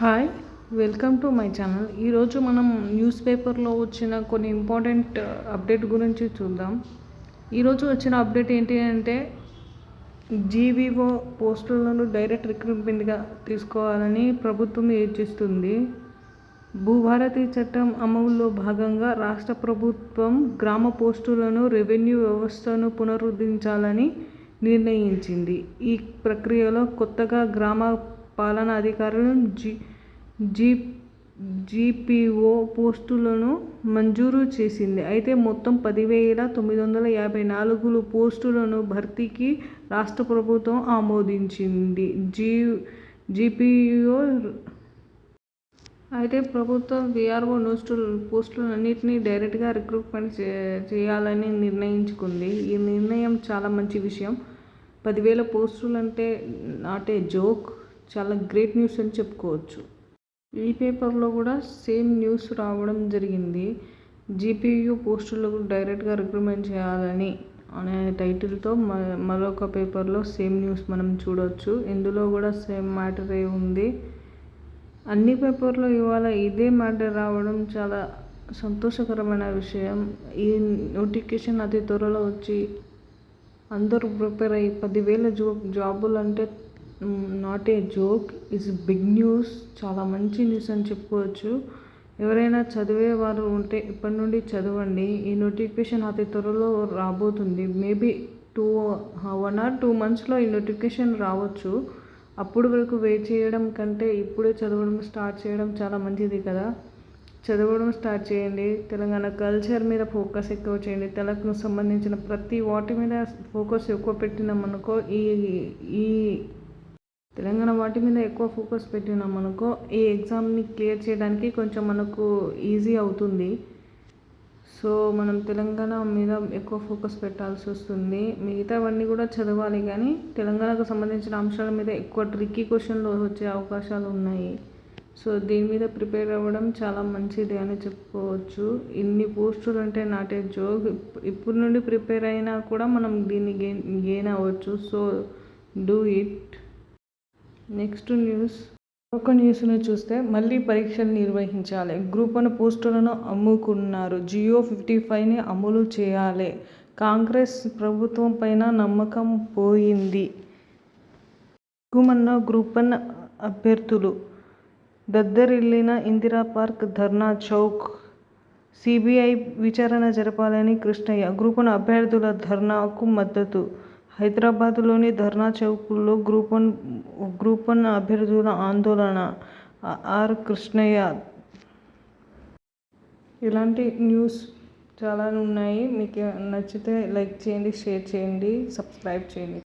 Hi welcome to my channel ఈరోజు మనం news పేపర్లో వచ్చిన కొన్ని ఇంపార్టెంట్ అప్డేట్ uh, గురించి చూద్దాం. ఈరోజు వచ్చిన అప్డేట్ ఏంటి అంటే జీవీఓ పోస్టులను డైరెక్ట్ రిక్రూట్మెంట్గా తీసుకోవాలని ప్రభుత్వం యోచిస్తుంది. భూభారతి చట్టం అమలులో భాగంగా రాష్ట్ర ప్రభుత్వం గ్రామ పోస్టులను రెవెన్యూ వ్యవస్థను పునరుద్ధరించాలని నిర్ణయించింది. ఈ ప్రక్రియలో కొత్తగా గ్రామ పాలనా అధికారులను జీ జీ జీపీఓ పోస్టులను మంజూరు చేసింది. అయితే మొత్తం పదివేల తొమ్మిది వందల యాభై నాలుగు పోస్టులను భర్తీకి రాష్ట్ర ప్రభుత్వం ఆమోదించింది. జీ జీపీఓ అయితే ప్రభుత్వం విఆర్ఓ నోస్టు పోస్టులన్నింటినీ డైరెక్ట్గా రిక్రూట్మెంట్ చే చేయాలని నిర్ణయించుకుంది. ఈ నిర్ణయం చాలా మంచి విషయం. పదివేల పోస్టులు అంటే నాట్ ఏ జోక్. చాలా గ్రేట్ న్యూస్ అని చెప్పుకోవచ్చు. ఈ పేపర్లో కూడా సేమ్ న్యూస్ రావడం జరిగింది. జీపీయూ పోస్టులకు డైరెక్ట్గా రిక్రూట్మెంట్ చేయాలని అనే టైటిల్తో మరొక పేపర్లో సేమ్ న్యూస్ మనం చూడవచ్చు ఇందులో కూడా సేమ్ మ్యాటరే ఉంది. అన్ని పేపర్లో ఇవాళ ఇదే మ్యాటర్ రావడం చాలా సంతోషకరమైన విషయం. ఈ నోటిఫికేషన్ అతి త్వరలో వచ్చి అందరూ ప్రిపేర్ అయ్యి పదివేల జాబ్ జాబులు అంటే not a joke is big news చాలా మంచి న్యూస్ అని చెప్పుకోవచ్చు. ఎవరైనా చదివేవారు ఉంటే ఇప్పటి నుండి చదవండి. ఈ నోటిఫికేషన్ అతి త్వరలో రాబోతుంది. Maybe two one or two మంత్స్లో ఈ నోటిఫికేషన్ రావచ్చు. అప్పుడు వరకు వెయిట్ చేయడం కంటే ఇప్పుడే చదవడం స్టార్ట్ చేయడం చాలా మంచిది కదా. చదవడం స్టార్ట్ చేయండి. తెలంగాణ కల్చర్ మీద ఫోకస్ ఎక్కువ చేయండి. తెలకు సంబంధించిన ప్రతి వాటి మీద ఫోకస్ ఎక్కువ పెట్టినామనుకో ఈ ఈ తెలంగాణ వాటి మీద ఎక్కువ ఫోకస్ పెట్టినాం అనుకో ఈ ఎగ్జామ్ని క్లియర్ చేయడానికి కొంచెం మనకు ఈజీ అవుతుంది. సో మనం తెలంగాణ మీద ఎక్కువ ఫోకస్ పెట్టాల్సి వస్తుంది. మిగతావన్నీ కూడా చదవాలి కానీ తెలంగాణకు సంబంధించిన అంశాల మీద ఎక్కువ ట్రిక్కీ క్వశ్చన్లు వచ్చే అవకాశాలు ఉన్నాయి. సో దీని మీద ప్రిపేర్ అవ్వడం చాలా మంచిది అని చెప్పుకోవచ్చు. ఇన్ని పోస్టులు అంటే నాటే జోక్. ఇప్పుడు నుండి ప్రిపేర్ అయినా కూడా మనం దీన్ని గెయిన్ గెయిన్ అవ్వచ్చు. So do it. Next news. ఒక న్యూస్ను చూస్తే మళ్ళీ పరీక్షలు నిర్వహించాలి. గ్రూప్ వన్ పోస్టులను అమ్ముకున్నారు. జియో ఫిఫ్టీ ఫైవ్ని అమలు చేయాలి. కాంగ్రెస్ ప్రభుత్వం పైన నమ్మకం పోయింది. గుమన్న గ్రూప్ వన్ అభ్యర్థులు. దద్దరిల్లిన ఇందిరా పార్క్ ధర్నా చౌక్. సిబిఐ విచారణ జరపాలని కృష్ణయ్య. గ్రూప్ వన్ అభ్యర్థుల ధర్నాకు మద్దతు. హైదరాబాద్లోని ధర్నా చౌక్లో గ్రూప్ వన్ గ్రూప్ వన్ అభ్యర్థుల ఆందోళన. ఆర్. కృష్ణయ్య. ఇలాంటి న్యూస్ చాలా ఉన్నాయి. మీకు నచ్చితే లైక్ చేయండి షేర్ చేయండి సబ్స్క్రైబ్ చేయండి.